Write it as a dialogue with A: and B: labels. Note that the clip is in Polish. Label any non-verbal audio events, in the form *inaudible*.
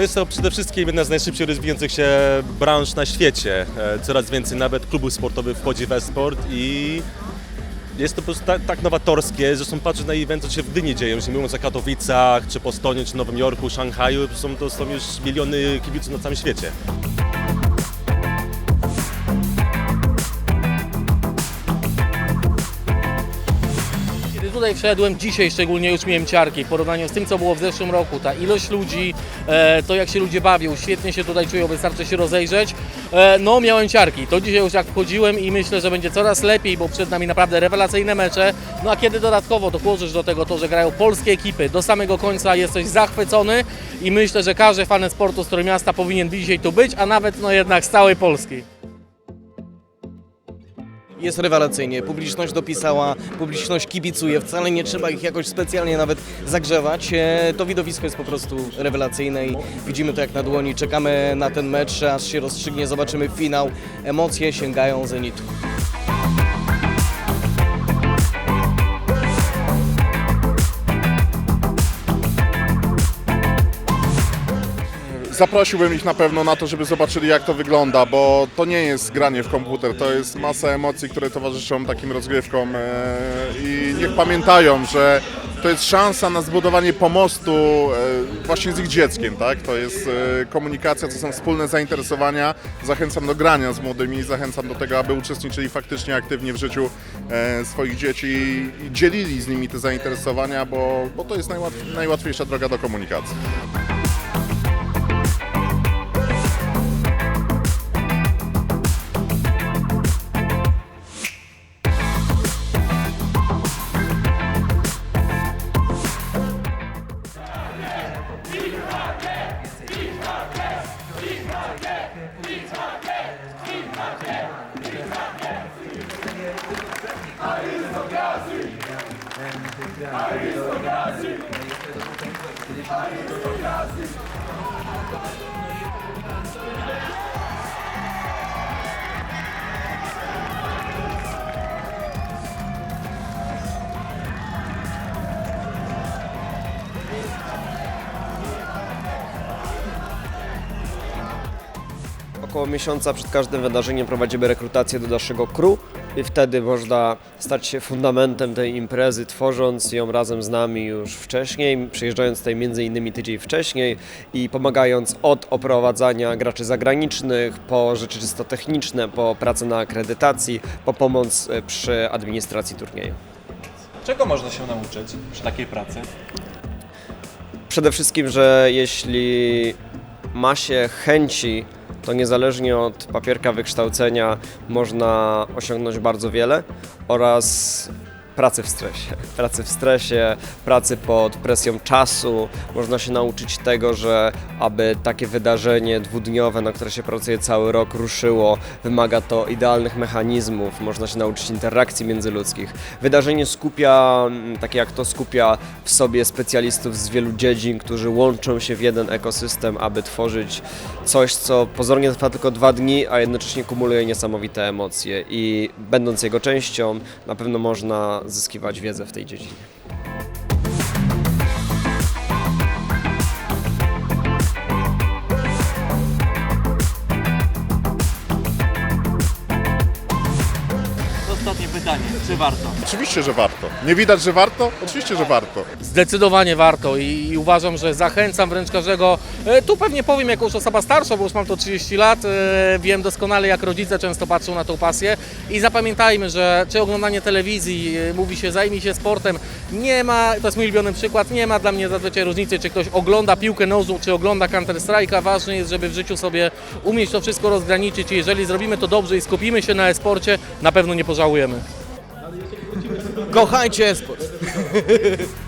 A: jest to przede wszystkim jedna z najszybciej rozwijających się branż na świecie. E, Coraz więcej nawet klubów sportowych wchodzi w e-sport i jest to po prostu tak, tak nowatorskie. Zresztą patrzę na eventy, co się w Gdyni dzieją, jeśli mówiąc o Katowicach, czy Bostonie, czy Nowym Jorku, Szanghaju, są, to są już miliony kibiców na całym świecie.
B: Tutaj wszedłem, dzisiaj szczególnie już miałem ciarki w porównaniu z tym, co było w zeszłym roku. Ta ilość ludzi, e, to jak się ludzie bawią, świetnie się tutaj czują, wystarczy się rozejrzeć. E, no, miałem ciarki. To dzisiaj już jak wchodziłem i myślę, że będzie coraz lepiej, bo przed nami naprawdę rewelacyjne mecze. No a kiedy dodatkowo dołożysz do tego to, że grają polskie ekipy, do samego końca jesteś zachwycony i myślę, że każdy fan sportu z Trójmiasta powinien dzisiaj tu być, a nawet no jednak z całej Polski.
C: Jest rewelacyjnie, publiczność dopisała, publiczność kibicuje, wcale nie trzeba ich jakoś specjalnie nawet zagrzewać. E, To widowisko jest po prostu rewelacyjne i widzimy to jak na dłoni. Czekamy na ten mecz, aż się rozstrzygnie, zobaczymy finał. Emocje sięgają zenitu.
D: Zaprosiłbym ich na pewno na to, żeby zobaczyli jak to wygląda, bo to nie jest granie w komputer, to jest masa emocji, które towarzyszą takim rozgrywkom e, i niech pamiętają, że to jest szansa na zbudowanie pomostu e, właśnie z ich dzieckiem, tak? To jest e, komunikacja, to są wspólne zainteresowania. Zachęcam do grania z młodymi, zachęcam do tego, aby uczestniczyli faktycznie aktywnie w życiu swoich dzieci i dzielili z nimi te zainteresowania, bo, bo to jest najłatw, najłatwiejsza droga do komunikacji.
E: Około miesiąca przed każdym wydarzeniem prowadzimy rekrutację do naszego crew i wtedy można stać się fundamentem tej imprezy, tworząc ją razem z nami już wcześniej, przyjeżdżając tutaj między innymi tydzień wcześniej i pomagając od oprowadzania graczy zagranicznych, po rzeczy czysto techniczne, po pracę na akredytacji, po pomoc e, przy administracji turnieju.
F: Czego można się nauczyć przy takiej pracy?
E: Przede wszystkim, że jeśli ma się chęci, to niezależnie od papierka wykształcenia można osiągnąć bardzo wiele oraz pracy w stresie. Pracy w stresie, pracy pod presją czasu. Można się nauczyć tego, że aby takie wydarzenie dwudniowe, na które się pracuje cały rok, ruszyło, wymaga to idealnych mechanizmów. Można się nauczyć interakcji międzyludzkich. Wydarzenie skupia, mm, takie jak to skupia w sobie specjalistów z wielu dziedzin, którzy łączą się w jeden ekosystem, aby tworzyć coś, co pozornie trwa tylko dwa dni, a jednocześnie kumuluje niesamowite emocje. I będąc jego częścią, na pewno można zyskiwać wiedzę w tej dziedzinie.
F: Ostatnie pytanie, czy warto?
D: Oczywiście, że warto. Nie widać, że warto? Oczywiście, że warto.
B: Zdecydowanie warto i, i uważam, że zachęcam wręcz każdego. E, tu pewnie powiem jako już osoba starsza, bo już mam to 30 lat. E, wiem doskonale, jak rodzice często patrzą na tą pasję. I zapamiętajmy, że czy oglądanie telewizji, e, mówi się zajmij się sportem, nie ma, to jest mój ulubiony przykład, nie ma dla mnie zazwyczaj różnicy, czy ktoś ogląda piłkę nożną, czy ogląda Counter Strike'a. Ważne jest, żeby w życiu sobie umieć to wszystko rozgraniczyć i jeżeli zrobimy to dobrze i skupimy się na e-sporcie, na pewno nie pożałujemy.
C: Kochajcie sport! *laughs*